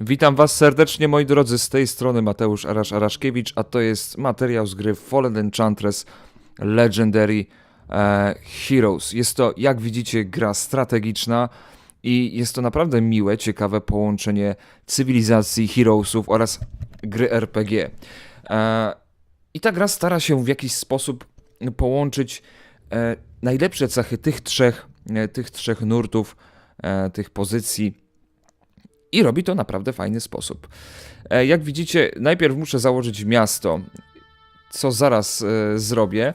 Witam Was serdecznie, moi drodzy, z tej strony Mateusz Arasz Araszkiewicz, a to jest materiał z gry Fallen Enchantress Legendary e, Heroes. Jest to, jak widzicie, gra strategiczna i jest to naprawdę miłe, ciekawe połączenie cywilizacji, heroesów oraz gry RPG. E, I ta gra stara się w jakiś sposób połączyć e, najlepsze cechy tych trzech, tych trzech nurtów, tych pozycji i robi to naprawdę fajny sposób. E, Jak widzicie, najpierw muszę założyć miasto, co zaraz e, zrobię.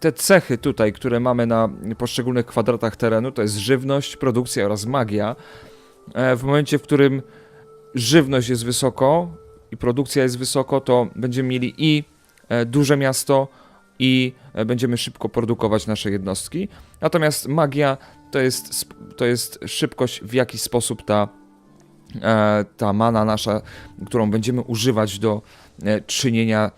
Te cechy tutaj, które mamy na poszczególnych kwadratach terenu, to jest żywność, produkcja oraz magia. E, W momencie, w którym żywność jest wysoko i produkcja jest wysoko, to będziemy mieli i duże miasto, i będziemy szybko produkować nasze jednostki. Natomiast magia to jest, to jest szybkość, w jaki sposób ta ta mana nasza, którą będziemy używać do e, czynienia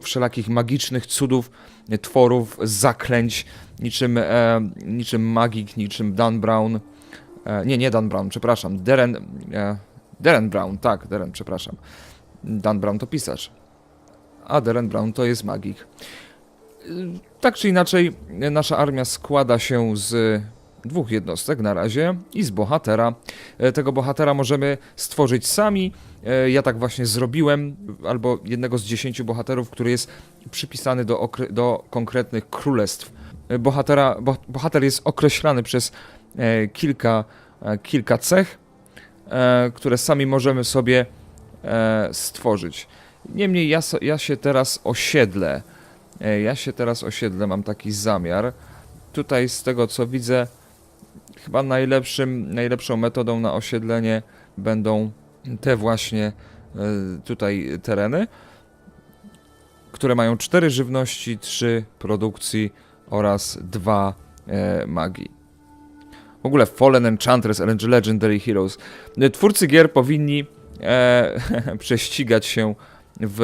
wszelakich magicznych cudów, e, tworów, zaklęć, niczym, e, niczym magik, niczym Dan Brown. E, nie, nie Dan Brown, przepraszam. Deren, e, Deren Brown, tak, Deren, przepraszam. Dan Brown to pisarz, a Deren Brown to jest magik. Tak czy inaczej, e, nasza armia składa się z dwóch jednostek na razie i z bohatera. E, Tego bohatera możemy stworzyć sami. E, Ja tak właśnie zrobiłem, albo jednego z dziesięciu bohaterów, który jest przypisany do, do konkretnych królestw. E, Bohatera, bo, bohater jest określany przez kilka, kilka cech, które sami możemy sobie stworzyć. Niemniej ja, ja się teraz osiedlę. Ja się teraz osiedlę, mam taki zamiar. Tutaj z tego co widzę, chyba najlepszym, najlepszą metodą na osiedlenie będą te właśnie e, tutaj tereny, które mają cztery żywności, trzy produkcji oraz dwa e, magii. W ogóle Fallen Enchantress, Legendary Heroes. E, Twórcy gier powinni e, prześcigać się w,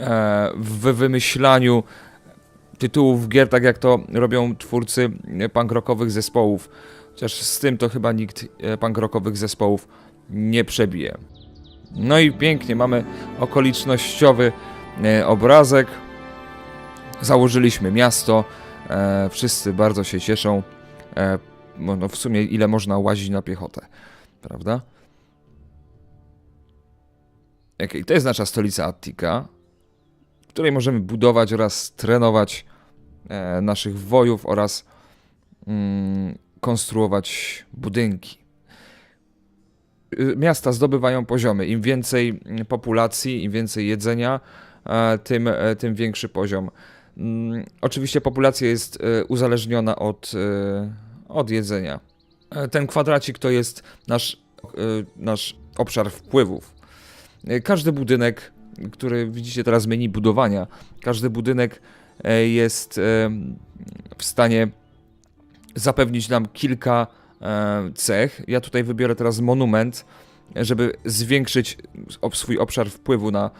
e, w wymyślaniu tytułów gier, tak jak to robią twórcy e, punk rockowych zespołów. Chociaż z tym to chyba nikt e, punk rockowych zespołów nie przebije. No i pięknie, mamy okolicznościowy e, obrazek. Założyliśmy miasto. E, wszyscy bardzo się cieszą. No w sumie ile można łazić na piechotę, prawda? Okej, to jest nasza stolica Attika, w której możemy budować oraz trenować naszych wojów oraz mm, konstruować budynki. Y, Miasta zdobywają poziomy. Im więcej mm, populacji, im więcej jedzenia, e, tym, e, tym większy poziom. Mm, Oczywiście populacja jest e, uzależniona od, e, od jedzenia. E, Ten kwadracik to jest nasz, e, nasz obszar wpływów. E, Każdy budynek, który widzicie teraz menu budowania, każdy budynek e, jest e, w stanie zapewnić nam kilka e, cech. Ja tutaj wybiorę teraz monument, e, żeby zwiększyć swój obszar wpływu na,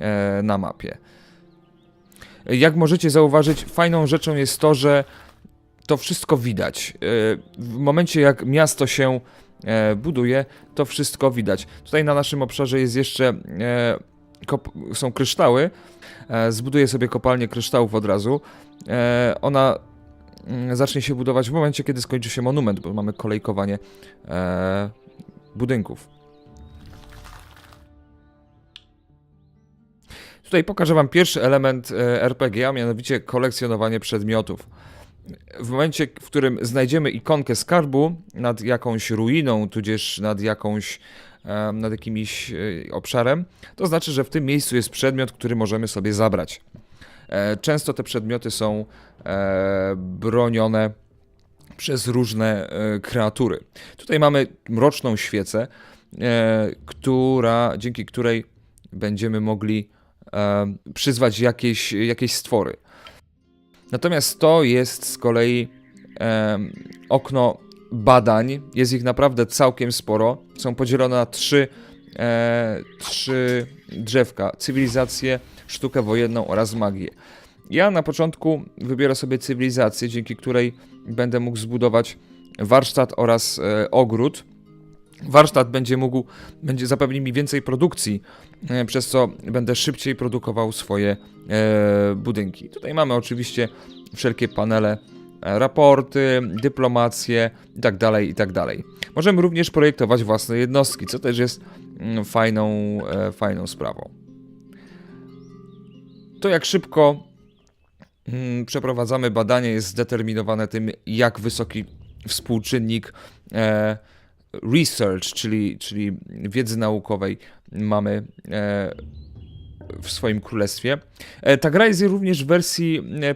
e, na mapie. E, Jak możecie zauważyć, fajną rzeczą jest to, że to wszystko widać. E, W momencie jak miasto się e, buduje, to wszystko widać. Tutaj na naszym obszarze jest jeszcze e, są kryształy. E, Zbuduję sobie kopalnię kryształów od razu. E, Ona mm, zacznie się budować w momencie, kiedy skończy się monument, bo mamy kolejkowanie e, budynków. Tutaj pokażę Wam pierwszy element RPG, a mianowicie kolekcjonowanie przedmiotów. W momencie, w którym znajdziemy ikonkę skarbu nad jakąś ruiną, tudzież nad jakąś, nad jakimś e, obszarem, to znaczy, że w tym miejscu jest przedmiot, który możemy sobie zabrać. E, Często te przedmioty są e, bronione przez różne kreatury. Tutaj mamy mroczną świecę, która, dzięki której będziemy mogli przyzwać jakieś, jakieś stwory. Natomiast to jest z kolei okno badań. Jest ich naprawdę całkiem sporo. Są podzielone na trzy, e, trzy drzewka: cywilizację, sztukę wojenną oraz magię. Ja na początku wybiorę sobie cywilizację, dzięki której będę mógł zbudować warsztat oraz e, ogród. Warsztat będzie mógł, będzie zapewni mi więcej produkcji, e, przez co będę szybciej produkował swoje e, budynki. Tutaj mamy oczywiście wszelkie panele, raporty, dyplomację itd., itd. Możemy również projektować własne jednostki, co też jest mm, fajną, e, fajną sprawą. To jak szybko mm, przeprowadzamy badanie jest zdeterminowane tym, jak wysoki współczynnik e, research, czyli, czyli wiedzy naukowej mamy e, w swoim królestwie. Ta gra jest również w wersji e,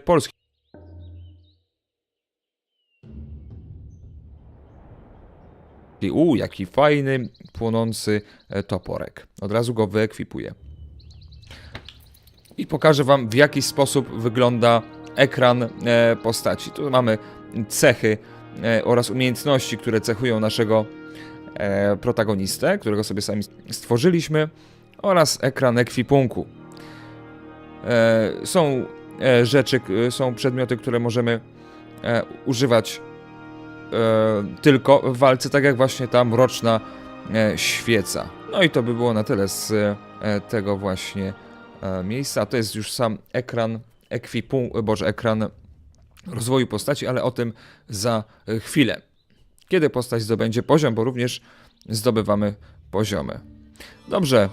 polskiej. U, jaki fajny, płonący e, toporek. Od razu go wyekwipuję. I pokażę Wam, w jaki sposób wygląda ekran e, postaci. Tu mamy cechy e, oraz umiejętności, które cechują naszego protagonistę, którego sobie sami stworzyliśmy, oraz ekran ekwipunku. Są rzeczy, są przedmioty, które możemy używać tylko w walce, tak jak właśnie ta mroczna e, świeca. No i to by było na tyle z e, tego właśnie e, miejsca. To jest już sam ekran ekwipunku, boże, ekran rozwoju postaci, ale o tym za e, chwilę. Kiedy postać zdobędzie poziom, bo również zdobywamy poziomy. Dobrze,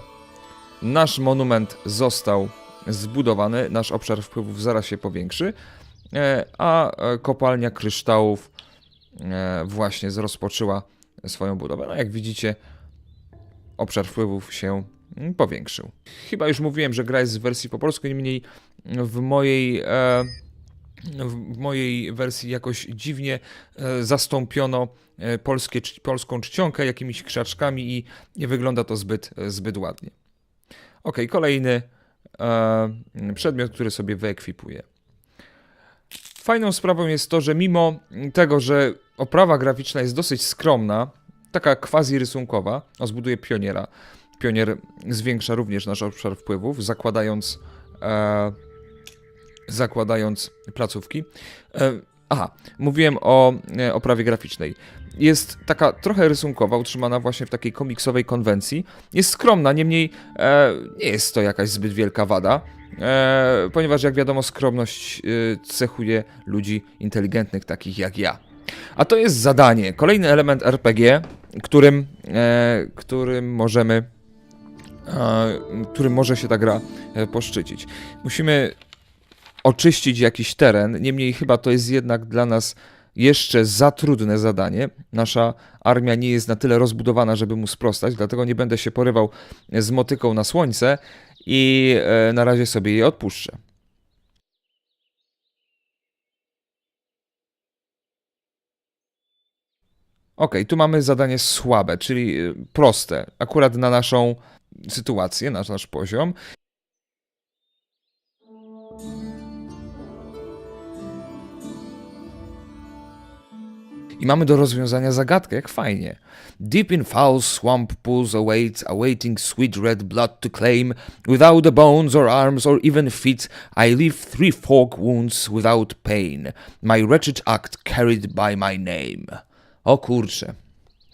nasz monument został zbudowany, nasz obszar wpływów zaraz się powiększy, e, a e, kopalnia kryształów e, właśnie rozpoczęła swoją budowę. No jak widzicie, obszar wpływów się mm, powiększył. Chyba już mówiłem, że gra jest w wersji po polsku, niemniej w mojej, e, w mojej wersji jakoś dziwnie e, zastąpiono e, polskie, polską czcionkę jakimiś krzaczkami i nie wygląda to zbyt, zbyt ładnie. Ok, kolejny e, przedmiot, który sobie wyekwipuję. Fajną sprawą jest to, że mimo tego, że oprawa graficzna jest dosyć skromna, taka quasi rysunkowa, o zbuduję pioniera. Pionier zwiększa również nasz obszar wpływów, zakładając, e, zakładając placówki. E, aha, mówiłem o e, oprawie graficznej. Jest taka trochę rysunkowa, utrzymana właśnie w takiej komiksowej konwencji. Jest skromna, niemniej e, nie jest to jakaś zbyt wielka wada, e, ponieważ jak wiadomo skromność e, cechuje ludzi inteligentnych takich jak ja. A to jest zadanie, kolejny element RPG, którym, e, którym możemy, e, którym może się ta gra e, poszczycić. Musimy oczyścić jakiś teren, niemniej chyba to jest jednak dla nas jeszcze za trudne zadanie. Nasza armia nie jest na tyle rozbudowana, żeby mu sprostać, dlatego nie będę się porywał z motyką na słońce i e, na razie sobie je odpuszczę. Ok, tu mamy zadanie słabe, czyli y, proste, akurat na naszą sytuację, na nasz poziom. I mamy do rozwiązania zagadkę, jak fajnie. Deep in foul swamp pools awaits, awaiting sweet red blood to claim. Without the bones or arms or even feet, I leave three fork wounds without pain. My wretched act carried by my name. O kurcze.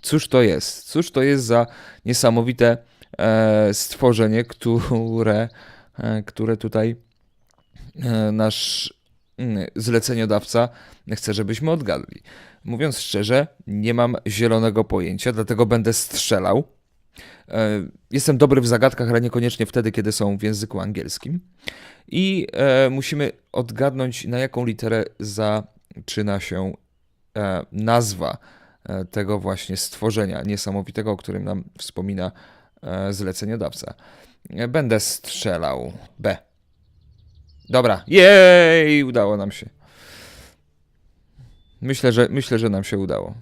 Cóż to jest? Cóż to jest za niesamowite e, stworzenie, które, e, które tutaj e, nasz mm, zleceniodawca chce, żebyśmy odgadli. Mówiąc szczerze, nie mam zielonego pojęcia, dlatego będę strzelał. E, Jestem dobry w zagadkach, ale niekoniecznie wtedy, kiedy są w języku angielskim. I e, musimy odgadnąć, na jaką literę zaczyna się e, nazwa tego właśnie stworzenia niesamowitego, o którym nam wspomina zleceniodawca. Będę strzelał. B. Dobra, jej, udało nam się. Myślę, że myślę, że nam się udało.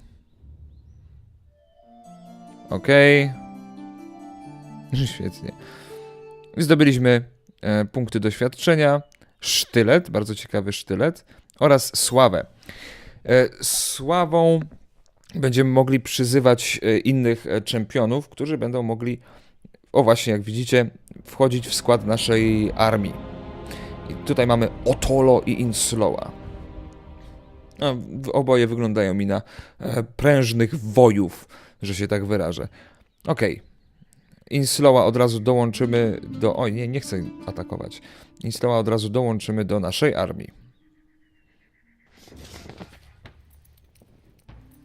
Okej. Świetnie. Zdobyliśmy e, punkty doświadczenia, sztylet, bardzo ciekawy sztylet oraz sławę. E, sławą będziemy mogli przyzywać e, innych e, czempionów, którzy będą mogli, o właśnie jak widzicie, wchodzić w skład naszej armii. I tutaj mamy Otolo i Insloa. Oboje wyglądają mi na e, prężnych wojów, że się tak wyrażę. Okej. Inslowa od razu dołączymy do... Oj, nie, nie chcę atakować. Inslowa od razu dołączymy do naszej armii.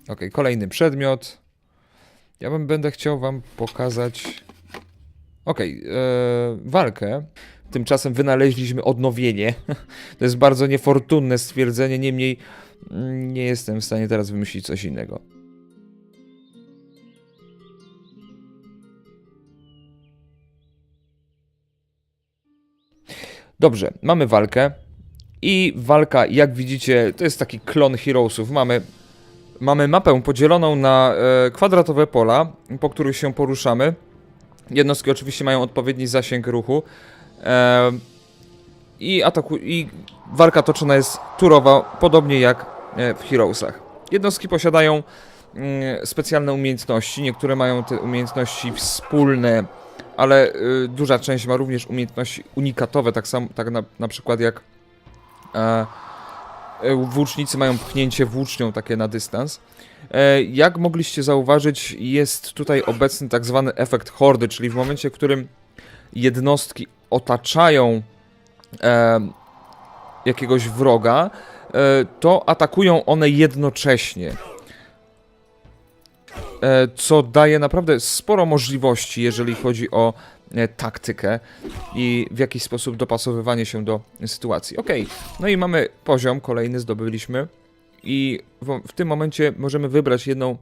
Okej, kolejny przedmiot. Ja bym będę chciał wam pokazać... Okej, e, walkę. Tymczasem wynaleźliśmy odnowienie. To jest bardzo niefortunne stwierdzenie, niemniej mm, nie jestem w stanie teraz wymyślić coś innego. Dobrze, mamy walkę. I walka, jak widzicie, to jest taki klon Heroesów. Mamy, mamy mapę podzieloną na e, kwadratowe pola, po których się poruszamy. Jednostki oczywiście mają odpowiedni zasięg ruchu. I, ataku, I walka toczona jest turowa, podobnie jak e, w Heroesach. Jednostki posiadają mm, specjalne umiejętności. Niektóre mają te umiejętności wspólne, ale y, duża część ma również umiejętności unikatowe, tak, sam, tak na, na przykład jak e, e, włócznicy mają pchnięcie włócznią takie na dystans. Jak mogliście zauważyć, jest tutaj obecny tak zwany efekt hordy, czyli w momencie, w którym jednostki otaczają e, jakiegoś wroga, e, to atakują one jednocześnie. E, co daje naprawdę sporo możliwości, jeżeli chodzi o e, taktykę i w jakiś sposób dopasowywanie się do sytuacji. Ok, no i mamy poziom, kolejny zdobyliśmy i w, w tym momencie możemy wybrać jedną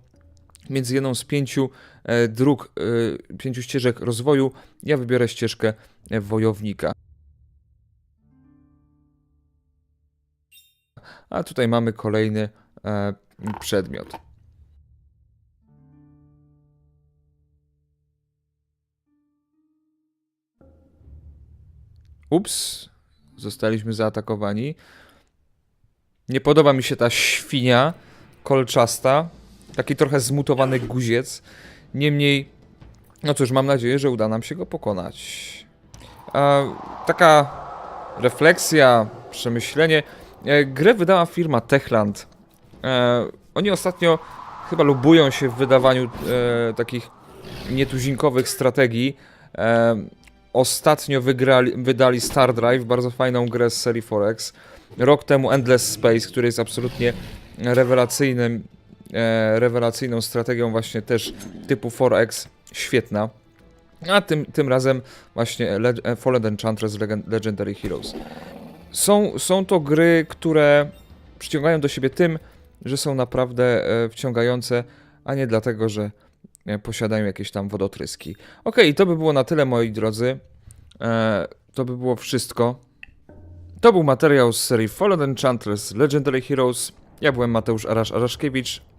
między jedną z pięciu e, dróg, e, pięciu ścieżek rozwoju. Ja wybiorę ścieżkę e, wojownika. A tutaj mamy kolejny przedmiot. Ups, zostaliśmy zaatakowani. Nie podoba mi się ta świnia kolczasta. Taki trochę zmutowany guziec. Niemniej, no cóż, mam nadzieję, że uda nam się go pokonać. E, taka refleksja, przemyślenie. E, grę wydała firma Techland. E, oni ostatnio chyba lubują się w wydawaniu e, takich nietuzinkowych strategii. E, ostatnio wygrali, wydali Star Drive, bardzo fajną grę z serii Forex. Rok temu Endless Space, który jest absolutnie rewelacyjnym, rewelacyjną strategią właśnie też typu 4X. Świetna. A tym, tym razem właśnie Le e, Fallen Enchantress Legend Legendary Heroes. Są, są to gry, które przyciągają do siebie tym, że są naprawdę e, wciągające, a nie dlatego, że e, posiadają jakieś tam wodotryski. Okej, to by było na tyle, moi drodzy. E, to by było wszystko. To był materiał z serii Fallen Enchantress Legendary Heroes. Ja byłem Mateusz Arasz Araszkiewicz.